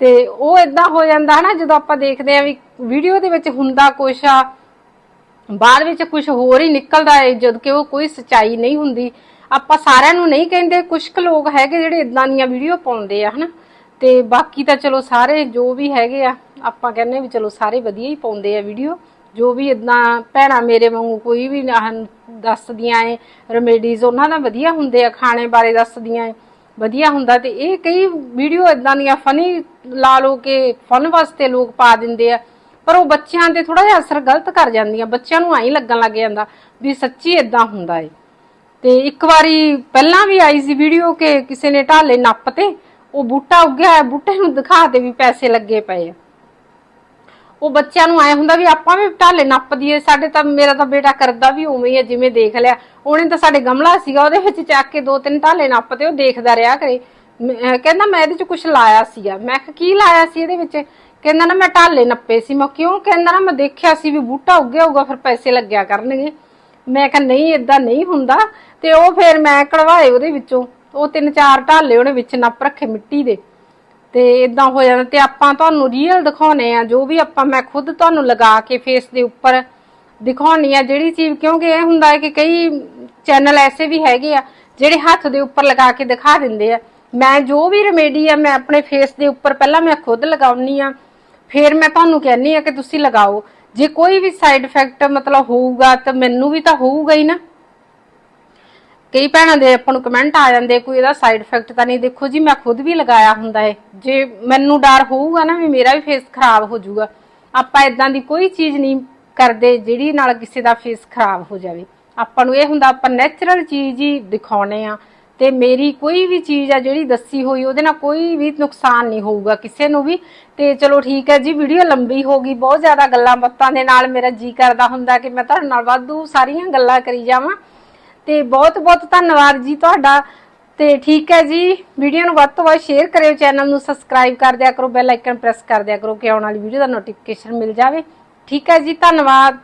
ਤੇ ਉਹ ਇਦਾਂ ਹੋ ਜਾਂਦਾ ਹਨਾ, ਜਦੋਂ ਆਪਾਂ ਦੇਖਦੇ ਆ ਵੀ ਵੀਡੀਓ ਦੇ ਵਿੱਚ ਹੁੰਦਾ ਕੁਛ ਆ, ਬਾਅਦ ਵਿੱਚ ਕੁਝ ਹੋਰ ਹੀ ਨਿਕਲਦਾ ਹੈ, ਜਦ ਕਿ ਉਹ ਕੋਈ ਸਚਾਈ ਨਹੀਂ ਹੁੰਦੀ। ਆਪਾਂ ਸਾਰਿਆਂ ਨੂੰ ਨਹੀਂ ਕਹਿੰਦੇ ਕੁਝ ਕੁ ਲੋਕ ਹੈਗੇ ਜਿਹੜੇ ਇਦਾਂ ਦੀਆਂ ਵੀਡੀਓ ਪਾਉਂਦੇ ਆ ਹਨਾ। ਤੇ ਬਾਕੀ ਤਾਂ ਚਲੋ ਸਾਰੇ ਜੋ ਵੀ ਹੈਗੇ ਆ, ਆਪਾਂ ਕਹਿੰਦੇ ਵੀ ਚਲੋ ਸਾਰੇ ਵਧੀਆ ਹੀ ਪਾਉਂਦੇ ਆ ਵੀਡੀਓ ਜੋ ਵੀ ਇਦਾਂ ਭੈਣਾਂ ਮੇਰੇ ਵਾਂਗੂ ਕੋਈ ਵੀ ਹਨ ਦੱਸਦੀਆਂ ਏ ਰੈਮੇਡੀਜ਼ ਉਹਨਾਂ ਦਾ ਵਧੀਆ ਹੁੰਦੇ ਆ, ਖਾਣੇ ਬਾਰੇ ਦੱਸਦੀਆਂ ਏ, ਵਧੀਆ ਹੁੰਦਾ ਤੇ ਇਹ ਕਈ ਵੀਡੀਓ ਇਦਾਂ ਦੀਆਂ ਫਨੀ ਲਾ ਲੋ ਕਿ ਫਨ ਵਾਸਤੇ ਲੋਕ ਪਾ ਦਿੰਦੇ ਆ, ਪਰ ਉਹ ਬੱਚਿਆਂ ਤੇ ਥੋੜਾ ਜਿਹਾ ਅਸਰ ਗਲਤ ਕਰ ਜਾਂਦੀਆਂ, ਬੱਚਿਆਂ ਨੂੰ ਐਂ ਲੱਗਣ ਲੱਗ ਜਾਂਦਾ ਵੀ ਸੱਚੀ ਇਦਾਂ ਹੁੰਦਾ ਏ। ਤੇ ਇੱਕ ਵਾਰੀ ਪਹਿਲਾਂ ਵੀ ਆਈ ਸੀ ਵੀਡੀਓ ਕਿ ਕਿਸੇ ਨੇ ਢਾਲੇ ਨੱਪ ਤੇ, ਉਹ ਬੂਟਾ ਉੱਗਿਆ ਹੋਇਆ, ਬੂਟੇ ਨੂੰ ਦਿਖਾ ਤੇ ਵੀ ਪੈਸੇ ਲੱਗੇ ਪਏ ਆ। ਉਹ ਬੱਚਿਆਂ ਨੂੰ ਆਏ ਹੁੰਦਾ ਵੀ ਆਪਾਂ ਵੀ ਢਾਲੇ ਨੱਪ ਦਈਏ, ਸਾਡੇ ਤਾਂ, ਮੇਰਾ ਤਾਂ ਬੇਟਾ ਕਰਦਾ ਵੀ ਉਵੇਂ ਹੀ ਹੈ ਜਿਵੇਂ ਦੇਖ ਲਿਆ। ਉਹਨੇ ਤਾਂ ਸਾਡੇ ਗਮਲਾ ਸੀਗਾ, ਉਹਦੇ ਵਿੱਚ ਚੱਕ ਕੇ ਦੋ ਤਿੰਨ ਢਾਲੇ ਨੱਪ ਤੇ ਉਹ ਦੇਖਦਾ ਰਿਹਾ ਕਰੇ। ਮੈਂ- ਕਹਿੰਦਾ ਮੈਂ ਇਹਦੇ 'ਚ ਕੁਝ ਲਾਇਆ ਸੀਗਾ। ਮੈਂ ਕਿਹਾ, ਕੀ ਲਾਇਆ ਸੀ ਇਹਦੇ ਵਿੱਚ? ਕਹਿੰਦਾ ਨਾ ਮੈਂ ਢਾਲੇ ਨੱਪੇ ਸੀ। ਮੈਂ ਕਿਉਂ ਕਹਿੰਦਾ ਨਾ, ਮੈਂ ਦੇਖਿਆ ਸੀ ਵੀ ਬੂਟਾ ਉੱਗਿਆ ਹੋਊਗਾ, ਫਿਰ ਪੈਸੇ ਲੱਗਿਆ ਕਰਨਗੇ। ਮੈਂ ਕਿਹਾ, ਨਹੀਂ ਇਦਾਂ ਨਹੀਂ ਹੁੰਦਾ। ਤੇ ਉਹ ਫਿਰ ਮੈਂ ਕਢਵਾਏ ਉਹਦੇ ਵਿੱਚੋਂ। ਉਹ ਤਿੰਨ ਚਾਰ ਢਾਲੇ ਉਹਨੇ ਵਿੱਚ ਨੱਪ ਰੱਖੇ ਮਿੱਟੀ ਦੇ। ਤੇ ਇਦਾਂ ਹੋ ਜਾਂਦਾ ਤੇ ਆਪਾਂ ਤੁਹਾਨੂੰ ਰੀਅਲ ਦਿਖਾਉਨੇ ਆ, ਜੋ ਵੀ ਆਪਾਂ ਮੈਂ ਖੁਦ ਤੁਹਾਨੂੰ ਲਗਾ ਕੇ ਫੇਸ ਦੇ ਉੱਪਰ ਦਿਖਾਉਣੀ ਆ, ਜਿਹੜੀ ਚੀਜ਼, ਕਿਉਂਕਿ ਇਹ ਹੁੰਦਾ ਹੈ ਕਿ ਕਈ ਚੈਨਲ ਐਸੇ ਵੀ ਹੈਗੇ ਆ, ਜਿਹੜੇ ਹੱਥ ਦੇ ਉੱਪਰ ਲਗਾ ਕੇ ਦਿਖਾ ਦਿੰਦੇ ਆ। ਮੈਂ ਜੋ ਵੀ ਰੈਮੇਡੀ ਆ, ਮੈਂ ਆਪਣੇ ਫੇਸ ਦੇ ਉੱਪਰ ਪਹਿਲਾਂ ਮੈਂ ਖੁਦ ਲਗਾਉਣੀ ਆ, ਫਿਰ ਮੈਂ ਤੁਹਾਨੂੰ ਕਹਿੰਨੀ ਆ ਕਿ ਤੁਸੀਂ ਲਗਾਓ। ਜੇ ਕੋਈ ਵੀ ਸਾਈਡ ਇਫੈਕਟ ਮਤਲਬ ਹੋਊਗਾ ਤਾਂ ਮੈਨੂੰ ਵੀ ਤਾਂ ਹੋਊਗਾ ਹੀ ਨਾ। ਕਈ ਭੈਣਾਂ ਦੇ ਆਪਾਂ ਨੂੰ ਕਮੈਂਟ ਆ ਜਾਂਦੇ, ਕੋਈ ਇਹਦਾ ਸਾਈਡ ਇਫੈਕਟ ਤਾਂ ਨਹੀਂ। ਦੇਖੋ ਜੀ, ਮੈਂ ਖੁਦ ਵੀ ਲਗਾਇਆ ਹੁੰਦਾ ਹੈ ਜੇ ਮੈਨੂੰ ਡਰ ਹੋਊਗਾ ਨਾ ਵੀ ਮੇਰਾ ਵੀ ਫੇਸ ਖਰਾਬ ਹੋ ਜਾਊਗਾ। ਆਪਾਂ ਇਦਾਂ ਦੀ ਕੋਈ ਚੀਜ਼ ਨਹੀਂ ਕਰਦੇ ਜਿਹੜੀ ਨਾਲ ਕਿਸੇ ਦਾ ਫੇਸ ਖਰਾਬ ਹੋ ਜਾਵੇ। ਆਪਾਂ ਨੂੰ ਇਹ ਹੁੰਦਾ, ਆਪਾਂ ਨੈਚੁਰਲ ਚੀਜ਼ ਹੀ ਦਿਖਾਉਣੇ ਆ। ਤੇ ਮੇਰੀ ਕੋਈ ਵੀ ਚੀਜ਼ ਆ ਜਿਹੜੀ ਦੱਸੀ ਹੋਈ, ਉਹਦੇ ਨਾਲ ਕੋਈ ਵੀ ਨੁਕਸਾਨ ਨਹੀਂ ਹੋਊਗਾ ਕਿਸੇ ਨੂੰ ਵੀ। ਤੇ ਚਲੋ ਠੀਕ ਹੈ ਜੀ ਵੀਡੀਓ ਲੰਬੀ ਹੋ ਗਈ, ਬਹੁਤ ਜ਼ਿਆਦਾ ਗੱਲਾਂ ਬਾਤਾਂ ਦੇ ਨਾਲ ਮੇਰਾ ਜੀ ਕਰਦਾ ਹੁੰਦਾ ਕਿ ਮੈਂ ਤੁਹਾਡੇ ਨਾਲ ਵਾਧੂ ਸਾਰੀਆਂ ਗੱਲਾਂ ਕਰੀ ਜਾਵਾਂ। ਤੇ ਬਹੁਤ ਬਹੁਤ ਧੰਨਵਾਦ ਜੀ ਤੁਹਾਡਾ। ਤੇ ਠੀਕ ਹੈ ਜੀ, ਵੀਡੀਓ ਨੂੰ ਵੱਧ ਤੋਂ ਵੱਧ ਸ਼ੇਅਰ ਕਰਿਓ ਚੈਨਲ ਨੂੰ ਸਬਸਕ੍ਰਾਈਬ ਕਰ ਦਿਆ ਕਰੋ ਬੈਲ ਆਈਕਨ ਪ੍ਰੈਸ ਕਰ ਦਿਆ ਕਰੋ ਕਿ ਆਉਣ ਵਾਲੀ ਵੀਡੀਓ ਦਾ ਨੋਟੀਫਿਕੇਸ਼ਨ ਮਿਲ ਜਾਵੇ। ਠੀਕ ਹੈ ਜੀ, ਧੰਨਵਾਦ।